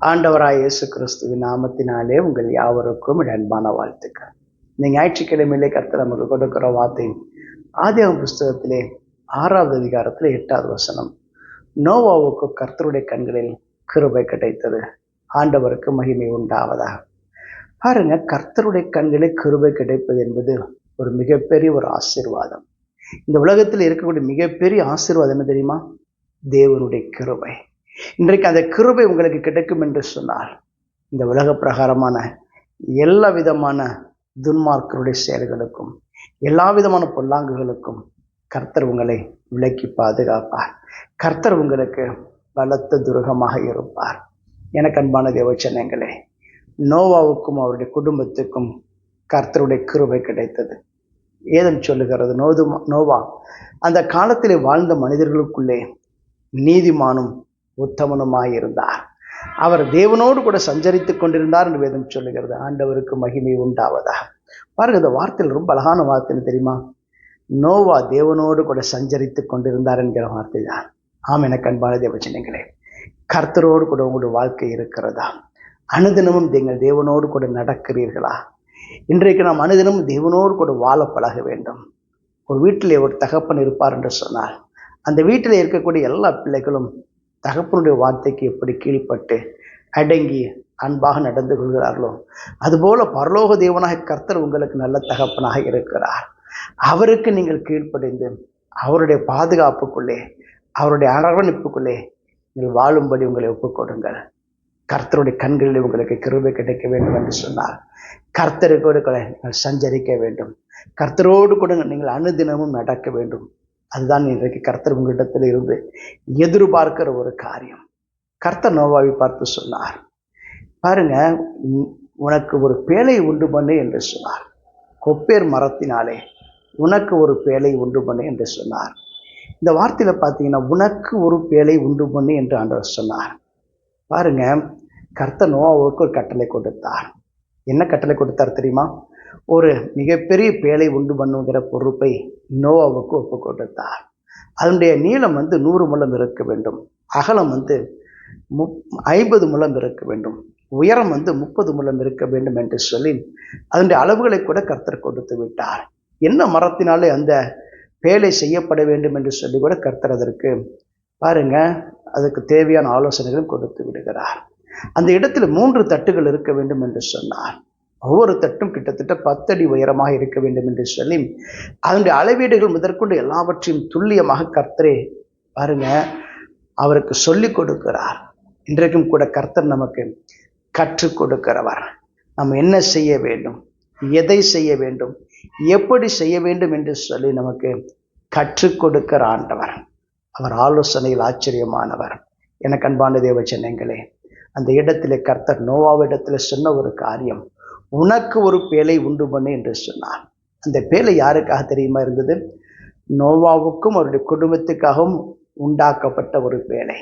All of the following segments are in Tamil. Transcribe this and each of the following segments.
ஆண்டவராய் இயேசு கிறிஸ்துவின் நாமத்தினாலே உங்கள் யாவருக்கும் அன்பான வாழ்த்துக்கள். இந்த ஞாயிற்றுக்கிழமையிலே கர்த்தர் நமக்கு கொடுக்கிற வார்த்தை ஆதியம் புஸ்தகத்திலே ஆறாவது அதிகாரத்தில் எட்டாவது வசனம். நோவாவுக்கு கர்த்தருடைய கண்களில் கிருபை கிடைத்தது. ஆண்டவருக்கு மகிமை உண்டாவதாக. பாருங்க கர்த்தருடைய கண்களில் கிருபை கிடைப்பது என்பது ஒரு மிகப்பெரிய ஒரு ஆசீர்வாதம். இந்த உலகத்தில் இருக்கக்கூடிய மிகப்பெரிய ஆசீர்வாதம் என்ன தெரியுமா? தேவனுடைய கிருபை. இன்றைக்கு அந்த கிருபை உங்களுக்கு கிடைக்கும் என்று சொன்னார். இந்த உலக பிரகாரமான எல்லா விதமான துன்மார்க்கருடைய செயல்களுக்கும் எல்லா விதமான பொல்லாங்குகளுக்கும் கர்த்தர் உங்களை விலக்கி பாதுகாப்பார். கர்த்தர் உங்களுக்கு பலத்த துருகமாக இருப்பார். எனக்கு அன்பான தேவச்சனங்களே நோவாவுக்கும் அவருடைய குடும்பத்துக்கும் கர்த்தருடைய கிருபை கிடைத்தது. ஏதன் சொல்லுகிறது? நோது நோவா அந்த காலத்திலே வாழ்ந்த மனிதர்களுக்குள்ளே நீதிமானும் உத்தமனுமாய் இருந்தார் அவர் தேவனோடு கூட சஞ்சரித்து கொண்டிருந்தார் என்று வேதம் சொல்லுகிறது. ஆண்டவருக்கு மகிமை உண்டாவதா பாருங்க இந்த வார்த்தையில் ரொம்ப அழகான வார்த்தைன்னு தெரியுமா? நோவா தேவனோடு கூட சஞ்சரித்து கொண்டிருந்தார் என்கிற வார்த்தை தான். ஆம் என கண்பான தேவச்சனங்களே கர்த்தரோடு கூட உங்களுடைய வாழ்க்கை இருக்கிறதா? அனுதினமும் நீங்கள் தேவனோடு கூட நடக்கிறீர்களா? இன்றைக்கு நாம் அனுதினமும் தேவனோடு கூட வாழ பழக வேண்டும். ஒரு வீட்டிலே ஒரு தகப்பன் இருப்பார் என்று சொன்னால் அந்த வீட்டில் இருக்கக்கூடிய எல்லா பிள்ளைகளும் தகப்பனுடைய வார்த்தைக்கு எப்படி கீழ்ப்பட்டு அடங்கி அன்பாக நடந்து கொள்கிறார்களோ அதுபோல பரலோக தேவனாக கர்த்தர் உங்களுக்கு நல்ல தகப்பனாக இருக்கிறார். அவருக்கு நீங்கள் கீழ்ப்படைந்து அவருடைய பாதுகாப்புக்குள்ளே அவருடைய அரவணைப்புக்குள்ளே நீங்கள் வாழும்படி உங்களை ஒப்புக்கொடுங்கள். கர்த்தருடைய கண்களில் உங்களுக்கு கிருபை கிடைக்க வேண்டும் என்று சொன்னார். கர்த்தருக்கோடு கூட நீங்கள் சஞ்சரிக்க வேண்டும். கர்த்தரோடு கூட நீங்கள் அனுதினமும் நடக்க வேண்டும். அதுதான் இன்றைக்கு கர்த்தர் உங்களிடத்தில் இருந்து எதிர்பார்க்கிற ஒரு காரியம். கர்த்தர் நோவாவை பார்த்து சொன்னார் பாருங்க உனக்கு ஒரு பேழை உண்டு பண்ணு என்று சொன்னார். கொப்பேர் மரத்தினாலே உனக்கு ஒரு பேழை உண்டு பண்ணு என்று சொன்னார். இந்த வார்த்தையில் பார்த்தீங்கன்னா உனக்கு ஒரு பேழை உண்டு பண்ணு என்று ஆண்டவர் சொன்னார். பாருங்க கர்த்தர் நோவாவுக்கு ஒரு கட்டளை கொடுத்தார். என்ன கட்டளை கொடுத்தார் தெரியுமா? ஒரு மிகப்பெரிய பேழை உண்டு பண்ணுங்கிற பொறுப்பை நோவாவுக்கு ஒப்பு கொடுத்தார். அதனுடைய நீளம் வந்து நூறு முழம் இருக்க வேண்டும். அகலம் வந்து முப் ஐம்பது முழம் இருக்க வேண்டும். உயரம் வந்து முப்பது முழம் இருக்க வேண்டும் என்று சொல்லி அதனுடைய அளவுகளை கூட கர்த்தர் கொடுத்து விட்டார். என்ன மரத்தினாலே அந்த பேழை செய்யப்பட வேண்டும் என்று சொல்லி கூட கர்த்தர் அதற்கு பாருங்க அதுக்கு தேவையான ஆலோசனைகளும் கொடுத்து விடுகிறார். அந்த இடத்துல மூன்று தட்டுகள் இருக்க வேண்டும் என்று சொன்னார். ஒவ்வொரு தட்டும் கிட்டத்தட்ட பத்தடி உயரமாக இருக்க வேண்டும் என்று சொல்லி அதனுடைய அளவீடுகள் முதற்கொண்டு எல்லாவற்றையும் துல்லியமாக கர்த்தரே பாருங்க அவருக்கு சொல்லி கொடுக்கிறார். இன்றைக்கும் கூட கர்த்தர் நமக்கு கற்றுக் கொடுக்கிறவர். நம்ம என்ன செய்ய வேண்டும்? எதை செய்ய வேண்டும்? எப்படி செய்ய வேண்டும் என்று சொல்லி நமக்கு கற்றுக் கொடுக்கிற ஆண்டவர். அவர் ஆலோசனையில் ஆச்சரியமானவர். எனக்கு அன்பான தேவ சென்னங்களே அந்த இடத்திலே கர்த்தர் நோவாவிடத்தில் சொன்ன ஒரு காரியம் உனக்கு ஒரு பேலை உண்டு பண்ணு என்று சொன்னார். அந்த பேலை யாருக்காக தெரியுமா இருந்தது? நோவாவுக்கும் அவருடைய குடும்பத்துக்காகவும் உண்டாக்கப்பட்ட ஒரு பேலை.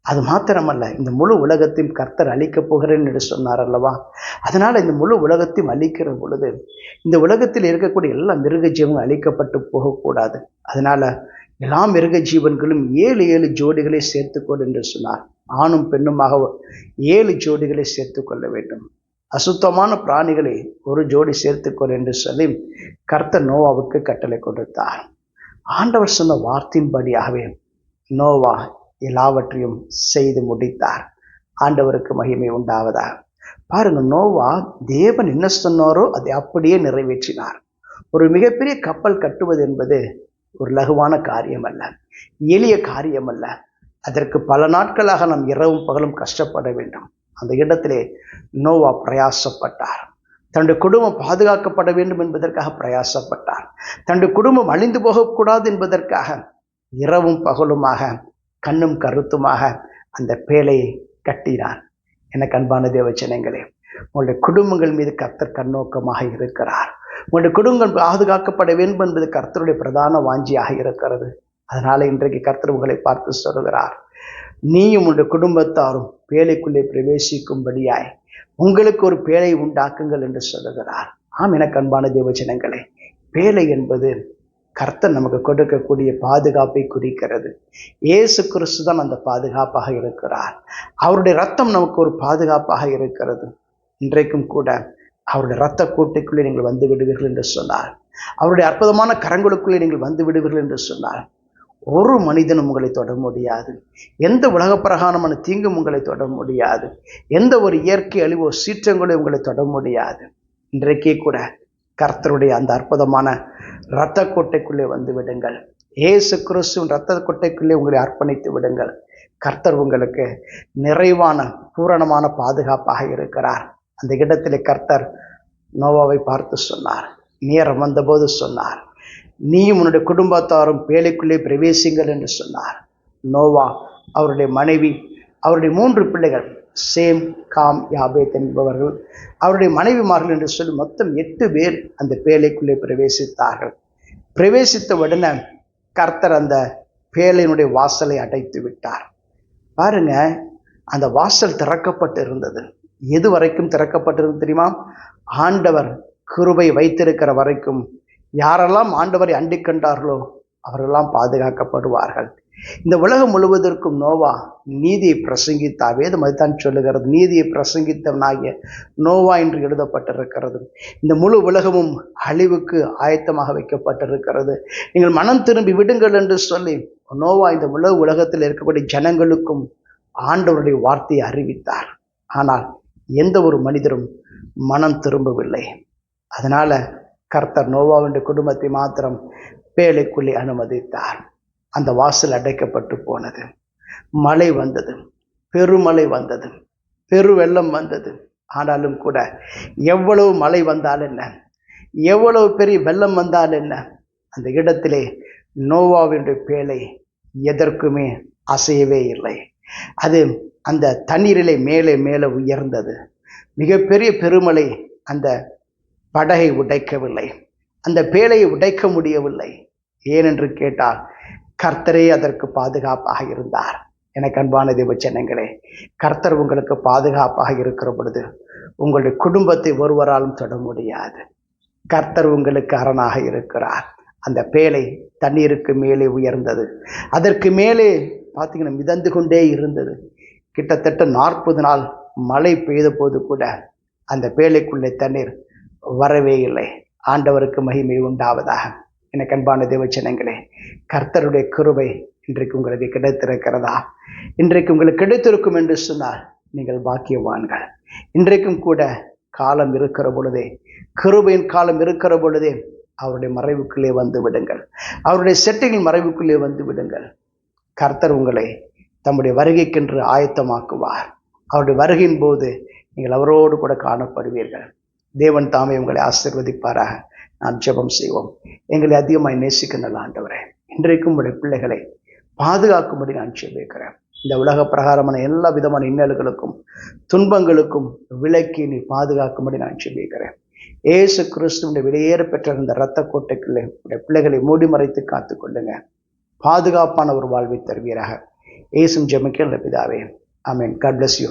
அது மாத்திரமல்ல இந்த முழு உலகத்தையும் கர்த்தர் அழிக்கப் போகிறேன் என்று சொன்னார் அல்லவா? அதனால் இந்த முழு உலகத்தையும் அழிக்கிற பொழுது இந்த உலகத்தில் இருக்கக்கூடிய எல்லா மிருக ஜீவனும் அழிக்கப்பட்டு போகக்கூடாது. அதனால் எல்லா மிருக ஜீவன்களும் ஏழு ஏழு ஜோடிகளை சேர்த்துக்கொள் என்று சொன்னார். ஆணும் பெண்ணுமாக ஏழு ஜோடிகளை சேர்த்து கொள்ள வேண்டும். அசுத்தமான பிராணிகளை ஒரு ஜோடி சேர்த்துக்கொள் என்று சொல்லி கர்த்த நோவாவுக்கு கட்டளை கொடுத்தார். ஆண்டவர் சொன்ன வார்த்தையின்படியாகவே நோவா எல்லாவற்றையும் செய்து முடித்தார். ஆண்டவருக்கு மகிமை உண்டாவதா பாருங்க நோவா தேவன் என்ன சொன்னாரோ அதை அப்படியே நிறைவேற்றினார். ஒரு மிகப்பெரிய கப்பல் கட்டுவது என்பது ஒரு லகுவான காரியம் அல்ல எளிய காரியம் அல்ல அதற்கு பல நாட்களாக நாம் இரவும் பகலும் கஷ்டப்பட வேண்டும். அந்த இடத்திலே நோவா பிரயாசப்பட்டார். தன்னுடைய குடும்பம் பாதுகாக்கப்பட வேண்டும் என்பதற்காக பிரயாசப்பட்டார். தன்னுடைய குடும்பம் அழிந்து போகக்கூடாது என்பதற்காக இரவும் பகலுமாக கண்ணும் கருத்துமாக அந்த பேழையை கட்டினார். எனக்கு அன்பான தேவச்சனங்களே உங்களுடைய குடும்பங்கள் மீது கர்த்தர் கண்ணோக்கமாக இருக்கிறார். உங்களுடைய குடும்பங்கள் பாதுகாக்கப்பட வேண்டும் என்பது கர்த்தருடைய பிரதான வாஞ்சியாக இருக்கிறது. அதனால் இன்றைக்கு கர்த்தர் உங்களை பார்த்து சொல்கிறார் நீயும் உங்களுடைய குடும்பத்தாரும் பேழைக்குள்ளே பிரவேசிக்கும்படியாய் உங்களுக்கு ஒரு பேழை உண்டாக்குங்கள் என்று சொல்லுகிறார். ஆம் எனக்கு அன்பான தேவஜனங்களே பேழை என்பது கர்த்தன் நமக்கு கொடுக்கக்கூடிய பாதுகாப்பை குறிக்கிறது. இயேசு கிறிஸ்து தான் அந்த பாதுகாப்பாக இருக்கிறார். அவருடைய ரத்தம் நமக்கு ஒரு பாதுகாப்பாக இருக்கிறது. இன்றைக்கும் கூட அவருடைய இரத்த கூட்டுக்குள்ளே நீங்கள் வந்து விடுவீர்கள் என்று சொன்னார். அவருடைய அற்புதமான கரங்களுக்குள்ளே நீங்கள் வந்து விடுவீர்கள் என்று சொன்னார். ஒரு மனிதனும் உங்களை தொட முடியாது. எந்த உலக பிரகாரமான தீங்கும் உங்களை தொட முடியாது. எந்த ஒரு இயற்கை அழிவோ சீற்றங்களோ உங்களை தொட முடியாது. இன்றைக்கே கூட கர்த்தருடைய அந்த அற்புதமான இரத்த கோட்டைக்குள்ளே வந்து விடுங்கள். ஏசு கிறிஸ்துவின் இரத்த கொட்டைக்குள்ளே உங்களை அர்ப்பணித்து விடுங்கள். கர்த்தர் உங்களுக்கு நிறைவான பூரணமான பாதுகாப்பாக இருக்கிறார். அந்த இடத்திலே கர்த்தர் நோவாவை பார்த்து சொன்னார். நேரம் வந்தபோது சொன்னார். நீயும் உன்னுடைய குடும்பத்தாரும் பேழைக்குள்ளே பிரவேசிங்கள் என்று சொன்னார். நோவா அவருடைய மனைவி அவருடைய மூன்று பிள்ளைகள் சேம் காம் யாபேத் என்பவர்கள் அவருடைய மனைவிமார்கள் என்று சொல்லி மொத்தம் எட்டு பேர் அந்த பேழைக்குள்ளே பிரவேசித்தார்கள். பிரவேசித்த உடனே கர்த்தர் அந்த பேழையினுடைய வாசலை அடைத்து விட்டார். பாருங்க அந்த வாசல் திறக்கப்பட்டு இருந்தது எது வரைக்கும் திறக்கப்பட்டிருந்து தெரியுமா? ஆண்டவர் கிருபை வைத்திருக்கிற வரைக்கும் யாரெல்லாம் ஆண்டவரை அண்டிக் கண்டார்களோ அவரெல்லாம் பாதுகாக்கப்படுவார்கள். இந்த உலகம் முழுவதற்கும் நோவா நீதியை பிரசங்கித்தா வேதம் அதுதான் சொல்லுகிறது நீதியை பிரசங்கித்தவனாகிய நோவா என்று எழுதப்பட்டிருக்கிறது. இந்த முழு உலகமும் அழிவுக்கு ஆயத்தமாக வைக்கப்பட்டிருக்கிறது. நீங்கள் மனம் திரும்பி விடுங்கள் என்று சொல்லி நோவா இந்த உலக உலகத்தில் இருக்கக்கூடிய ஜனங்களுக்கும் ஆண்டவருடைய வார்த்தையை அறிவித்தார். ஆனால் எந்த ஒரு மனிதரும் மனம் திரும்பவில்லை. அதனால கர்த்தர் நோவாவின் குடும்பத்தை மாத்திரம் பேழைக்குள்ளே அனுமதித்தார். அந்த வாசல் அடைக்கப்பட்டு போனது. மழை வந்தது. பெருமழை வந்தது. பெரு வெள்ளம் வந்தது. ஆனாலும் கூட எவ்வளவு மழை வந்தால் என்ன? எவ்வளவு பெரிய வெள்ளம் வந்தால் என்ன? அந்த இடத்திலே நோவாவினுடைய பேழை எதற்குமே அசையவே இல்லை. அது அந்த தண்ணீரிலே மேலே மேலே உயர்ந்தது. மிகப்பெரிய பெருமழை அந்த படகை உடைக்கவில்லை. அந்த பேழையை உடைக்க முடியவில்லை. ஏனென்று கேட்டால் கர்த்தரே அதற்கு பாதுகாப்பாக இருந்தார். எனக்கு அன்பான தேவச்சனங்களே கர்த்தர் உங்களுக்கு பாதுகாப்பாக இருக்கிற பொழுது உங்களுடைய குடும்பத்தை ஒருவராலும் தொட முடியாது. கர்த்தர் உங்களுக்கு அரணாக இருக்கிறார். அந்த பேழை தண்ணீருக்கு மேலே உயர்ந்தது. அதற்கு மேலே பார்த்தீங்கன்னா மிதந்து கொண்டே இருந்தது. கிட்டத்தட்ட நாற்பது நாள் மழை பெய்த போது கூட அந்த பேழைக்குள்ளே தண்ணீர் வரவே இல்லை. ஆண்டவருக்கு மகிமை உண்டாவதாக. எனக்கு அன்பான தேவச்சனங்களே கர்த்தருடைய கிருபை இன்றைக்கு உங்களுக்கு கிடைத்திருக்கிறதா? இன்றைக்கு உங்களுக்கு கிடைத்திருக்கும் என்று சொன்னால் நீங்கள் பாக்கியவான்கள். இன்றைக்கும் கூட காலம் இருக்கிற பொழுதே கிருபையின் காலம் இருக்கிற பொழுதே அவருடைய மறைவுக்குள்ளே வந்து விடுங்கள். அவருடைய செட்டையின் மறைவுக்குள்ளே வந்து விடுங்கள். கர்த்தர் உங்களை தம்முடைய வருகைக்கென்று ஆயத்தமாக்குவார். அவருடைய வருகையின் போது நீங்கள் அவரோடு கூட காணப்படுவீர்கள். தேவன் தாமே உங்களை ஆசிர்வதிப்பாராக. நாம் ஜெபம் செய்வோம். எங்களை அதிகமாய் நேசிக்க நல்ல ஆண்டவரே இன்றைக்கும் உடைய பிள்ளைகளை பாதுகாக்கும்படி நான் ஜெபிக்கிறேன். இந்த உலக பிரகாரமான எல்லா விதமான இன்னல்களுக்கும் துன்பங்களுக்கும் விலக்கி நீ பாதுகாக்கும்படி நான் ஜெபிக்கிறேன். ஏசு கிறிஸ்துவனுடைய வெளியேற பெற்ற இந்த இரத்த கோட்டைக்குள்ளே உடைய பிள்ளைகளை மூடி மறைத்து காத்து கொள்ளுங்க. பாதுகாப்பான ஒரு வாழ்வை தருவீராக. ஏசும் ஜெமிக்கல் பிதாவே. ஆமீன். God bless you